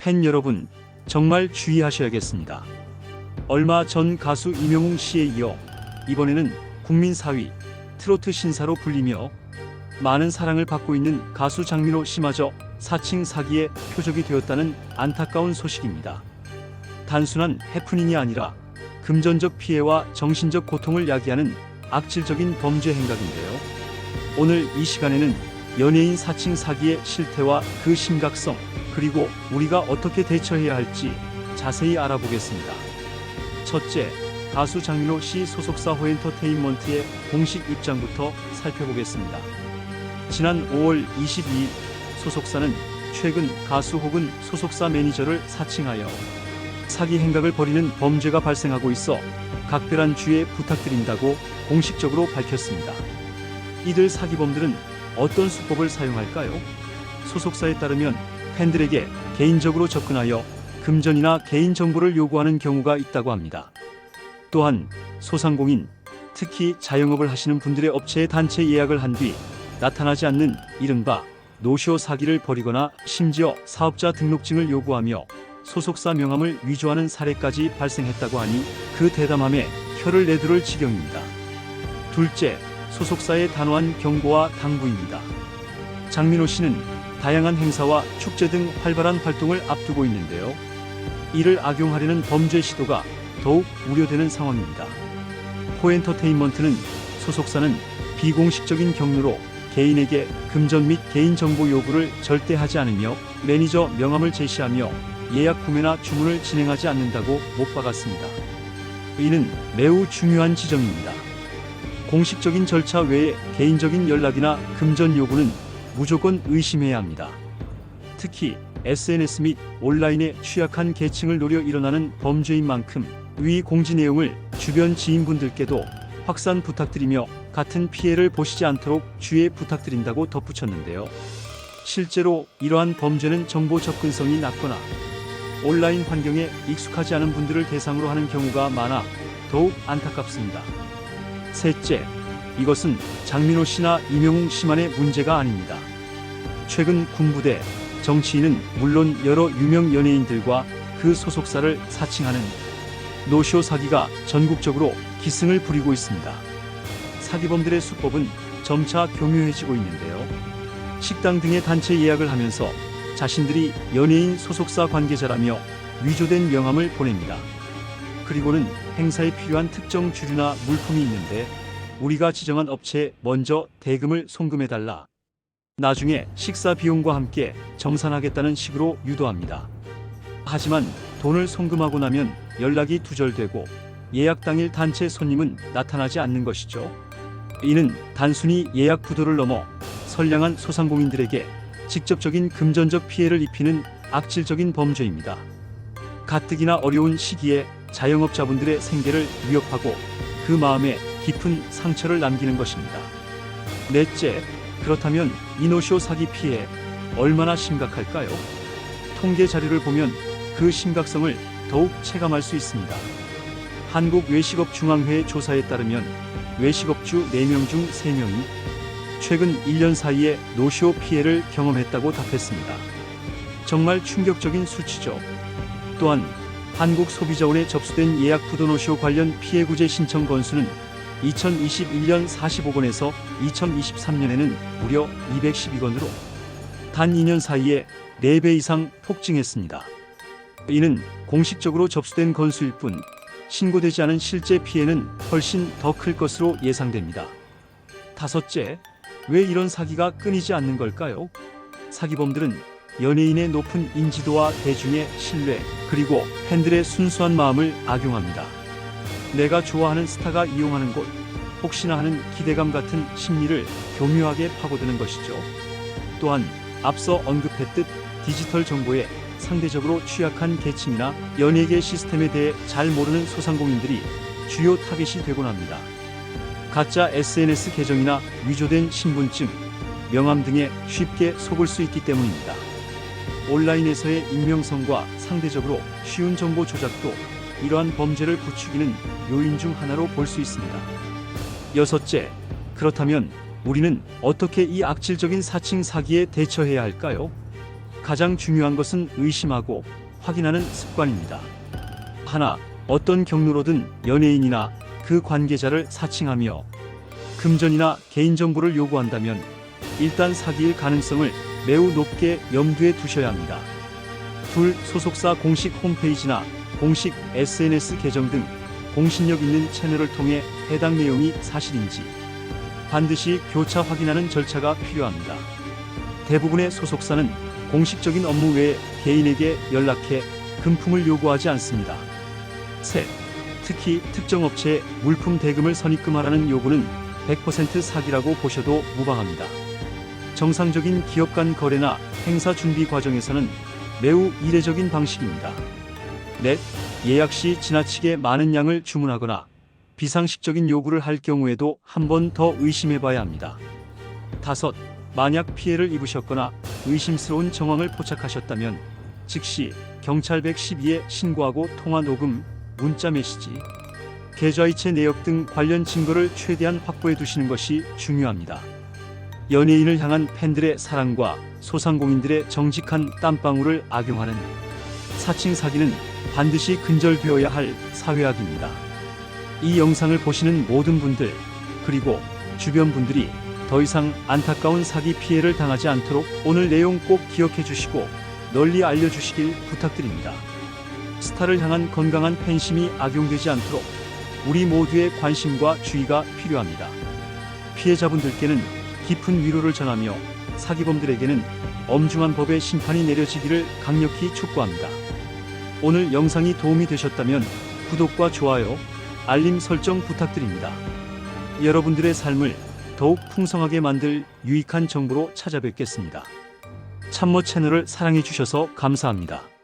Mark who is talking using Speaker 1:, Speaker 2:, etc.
Speaker 1: 팬 여러분, 정말 주의하셔야겠습니다. 얼마 전 가수 이명웅 씨에 이어 이번에는 국민 4위 트로트 신사로 불리며 많은 사랑을 받고 있는 가수 장민호 씨마저 사칭 사기의 표적이 되었다는 안타까운 소식입니다. 단순한 해프닝이 아니라 금전적 피해와 정신적 고통을 야기하는 악질적인 범죄 행각인데요. 오늘 이 시간에는 연예인 사칭 사기의 실태와 그 심각성, 그리고 우리가 어떻게 대처해야 할지 자세히 알아보겠습니다. 첫째, 가수 장민호 씨 소속사 호엔터테인먼트의 공식 입장부터 살펴보겠습니다. 지난 5월 22일 소속사는 최근 가수 혹은 소속사 매니저를 사칭하여 사기 행각을 벌이는 범죄가 발생하고 있어 각별한 주의 부탁드린다고 공식적으로 밝혔습니다. 이들 사기범들은 어떤 수법을 사용할까요? 소속사에 따르면 팬들에게 개인적으로 접근하여 금전이나 개인 정보를 요구하는 경우가 있다고 합니다. 또한 소상공인, 특히 자영업을 하시는 분들의 업체에 단체 예약을 한 뒤 나타나지 않는 이른바 노쇼 사기를 벌이거나 심지어 사업자 등록증을 요구하며 소속사 명함을 위조하는 사례까지 발생했다고 하니 그 대담함에 혀를 내두를 지경입니다. 둘째, 소속사의 단호한 경고와 당부입니다. 장민호 씨는 다양한 행사와 축제 등 활발한 활동을 앞두고 있는데요. 이를 악용하려는 범죄 시도가 더욱 우려되는 상황입니다. 코엔터테인먼트는 소속사는 비공식적인 경로로 개인에게 금전 및 개인정보 요구를 절대 하지 않으며 매니저 명함을 제시하며 예약 구매나 주문을 진행하지 않는다고 못 박았습니다. 이는 매우 중요한 지점입니다. 공식적인 절차 외에 개인적인 연락이나 금전 요구는 무조건 의심해야 합니다. 특히 SNS 및 온라인에 취약한 계층을 노려 일어나는 범죄인 만큼 위 공지 내용을 주변 지인분들께도 확산 부탁드리며 같은 피해를 보시지 않도록 주의 부탁드린다고 덧붙였는데요. 실제로 이러한 범죄는 정보 접근성이 낮거나 온라인 환경에 익숙하지 않은 분들을 대상으로 하는 경우가 많아 더욱 안타깝습니다. 셋째, 이것은 장민호 씨나 이명웅 씨만의 문제가 아닙니다. 최근 군부대, 정치인은 물론 여러 유명 연예인들과 그 소속사를 사칭하는 노쇼 사기가 전국적으로 기승을 부리고 있습니다. 사기범들의 수법은 점차 교묘해지고 있는데요. 식당 등의 단체 예약을 하면서 자신들이 연예인 소속사 관계자라며 위조된 명함을 보냅니다. 그리고는 행사에 필요한 특정 주류나 물품이 있는데 우리가 지정한 업체에 먼저 대금을 송금해달라. 나중에 식사 비용과 함께 정산하겠다는 식으로 유도합니다. 하지만 돈을 송금하고 나면 연락이 두절되고 예약 당일 단체 손님은 나타나지 않는 것이죠. 이는 단순히 예약 부도를 넘어 선량한 소상공인들에게 직접적인 금전적 피해를 입히는 악질적인 범죄입니다. 가뜩이나 어려운 시기에 자영업자분들의 생계를 위협하고 그 마음에 깊은 상처를 남기는 것입니다. 넷째, 그렇다면 이노쇼 사기 피해 얼마나 심각할까요? 통계 자료를 보면 그 심각성을 더욱 체감할 수 있습니다. 한국 외식업중앙회 조사에 따르면 외식업주 4명 중 3명이 최근 1년 사이에 노쇼 피해를 경험했다고 답했습니다. 정말 충격적인 수치죠. 또한 한국소비자원에 접수된 예약 부도노쇼 관련 피해 구제 신청 건수는 2021년 45건에서 2023년에는 무려 212건으로 단 2년 사이에 4배 이상 폭증했습니다. 이는 공식적으로 접수된 건수일 뿐 신고되지 않은 실제 피해는 훨씬 더 클 것으로 예상됩니다. 다섯째, 왜 이런 사기가 끊이지 않는 걸까요? 사기범들은 연예인의 높은 인지도와 대중의 신뢰, 그리고 팬들의 순수한 마음을 악용합니다. 내가 좋아하는 스타가 이용하는 곳, 혹시나 하는 기대감 같은 심리를 교묘하게 파고드는 것이죠. 또한 앞서 언급했듯 디지털 정보에 상대적으로 취약한 계층이나 연예계 시스템에 대해 잘 모르는 소상공인들이 주요 타겟이 되곤 합니다. 가짜 SNS 계정이나 위조된 신분증, 명함 등에 쉽게 속을 수 있기 때문입니다. 온라인에서의 익명성과 상대적으로 쉬운 정보 조작도 이러한 범죄를 부추기는 요인 중 하나로 볼 수 있습니다. 여섯째, 그렇다면 우리는 어떻게 이 악질적인 사칭 사기에 대처해야 할까요? 가장 중요한 것은 의심하고 확인하는 습관입니다. 하나, 어떤 경로로든 연예인이나 그 관계자를 사칭하며 금전이나 개인정보를 요구한다면 일단 사기일 가능성을 매우 높게 염두에 두셔야 합니다. 둘, 소속사 공식 홈페이지나 공식 SNS 계정 등 공신력 있는 채널을 통해 해당 내용이 사실인지 반드시 교차 확인하는 절차가 필요합니다. 대부분의 소속사는 공식적인 업무 외에 개인에게 연락해 금품을 요구하지 않습니다. 셋, 특히 특정 업체에 물품 대금을 선입금하라는 요구는 100% 사기라고 보셔도 무방합니다. 정상적인 기업 간 거래나 행사 준비 과정에서는 매우 이례적인 방식입니다. 넷, 예약 시 지나치게 많은 양을 주문하거나 비상식적인 요구를 할 경우에도 한 번 더 의심해 봐야 합니다. 다섯, 만약 피해를 입으셨거나 의심스러운 정황을 포착하셨다면 즉시 경찰 112에 신고하고 통화 녹음, 문자 메시지, 계좌이체 내역 등 관련 증거를 최대한 확보해 두시는 것이 중요합니다. 연예인을 향한 팬들의 사랑과 소상공인들의 정직한 땀방울을 악용하는 사칭 사기는 반드시 근절되어야 할 사회악입니다. 이 영상을 보시는 모든 분들 그리고 주변 분들이 더 이상 안타까운 사기 피해를 당하지 않도록 오늘 내용 꼭 기억해 주시고 널리 알려주시길 부탁드립니다. 스타를 향한 건강한 팬심이 악용되지 않도록 우리 모두의 관심과 주의가 필요합니다. 피해자분들께는 깊은 위로를 전하며 사기범들에게는 엄중한 법의 심판이 내려지기를 강력히 촉구합니다. 오늘 영상이 도움이 되셨다면 구독과 좋아요, 알림 설정 부탁드립니다. 여러분들의 삶을 더욱 풍성하게 만들 유익한 정보로 찾아뵙겠습니다. 참모 채널을 사랑해 주셔서 감사합니다.